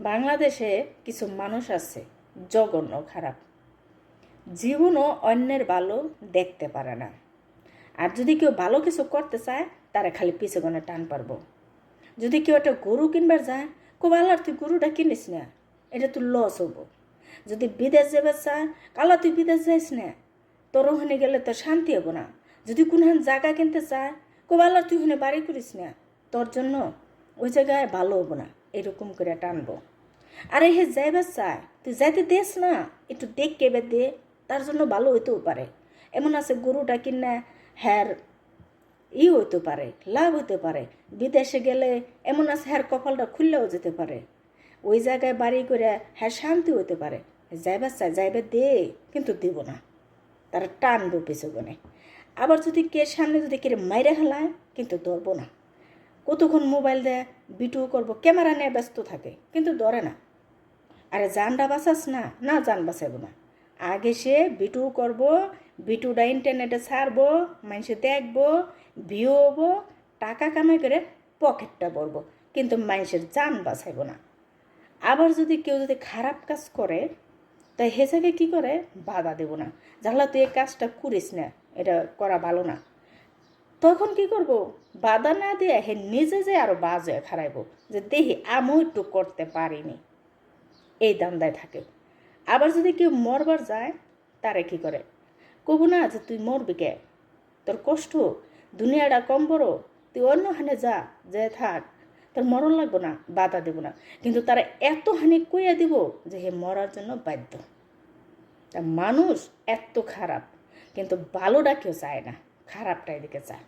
বাংলাদেশে কিছু মানুষ আছে, জঘন্য খারাপ। জীবনও অন্যের ভালো দেখতে পারে না। আর যদি কেউ ভালো কিছু করতে চায়, তারা খালি পিছে গনে টান পারব। যদি কেউ একটা গরু কিনবার যায় খুব আল্লাহ তুই গরুটা কিনিস না, এটা তোর লস হব। যদি বিদেশ যাবে চায়, কালা তুই বিদেশ যাইস না, তোর ওখানে গেলে তো শান্তি হব না। যদি কোনখান জায়গা কিনতে চায় খুব আল্লাহ তুই ওখানে বাড়ি করিস না, তোর জন্য ওই জায়গায় ভালো হব না। এরকম করে টানবো। আরে হে যাইবার চায় তুই যাইতে দেস না, একটু দেখ কেবে দে, তার জন্য ভালো হইতেও পারে। এমন আছে গরুটা কিনা হ্যার ই হইতে পারে, লাভ হইতে পারে। বিদেশে গেলে এমন আছে হ্যার কপালটা খুললেও যেতে পারে। ওই জায়গায় বাড়ি করে হ্যাঁ শান্তি হইতে পারে। যাইবার চায় যাইবে দে, কিন্তু দিব না। তারা টানবো পিছনে। আবার যদি কে সামনে যদি কে মাইরে হেলায়, কিন্তু ধরবো না। কতক্ষণ মোবাইল দেয়, ভিডিও করব, ক্যামেরা নিয়ে ব্যস্ত থাকে, কিন্তু ধরে না। আরে জানটা বাঁচাস না না জান বাঁচাবো না। আগে সে ভিডিও করব ভিডিওটা ইন্টারনেটে ছাড়বো মানুষে দেখব, ভিউ হব, টাকা কামাই করে পকেটটা ভরবো, কিন্তু মানুষের জান বাঁচাইবো না। আবার যদি কেউ যদি খারাপ কাজ করে, তাই হেসাকে কি করে? বাধা দেব না। জানলা তুই এই কাজটা করিস না, এটা করা ভালো না। তখন কি করব? বাধা না দিয়ে হে নিজে যে আরও বাজে খারাইব যে দেখি আমিও একটু করতে পারিনি। এই দান্দায় থাকে। আবার যদি কেউ মরবার যায়, তারে কি করে? কব না যে তুই মরবি কে? তোর কষ্ট, দুনিয়াটা কম বড়, তুই অন্য হানে যা, যে থাক। তোর মরণ লাগবো না, বাধা দেব না। কিন্তু তারা এত হানি কইয়া দিব যে হে মরার জন্য বাধ্য। তা মানুষ এত খারাপ, কিন্তু ভালোটা কেউ চায় না। খারাপটা এদিকে চায়।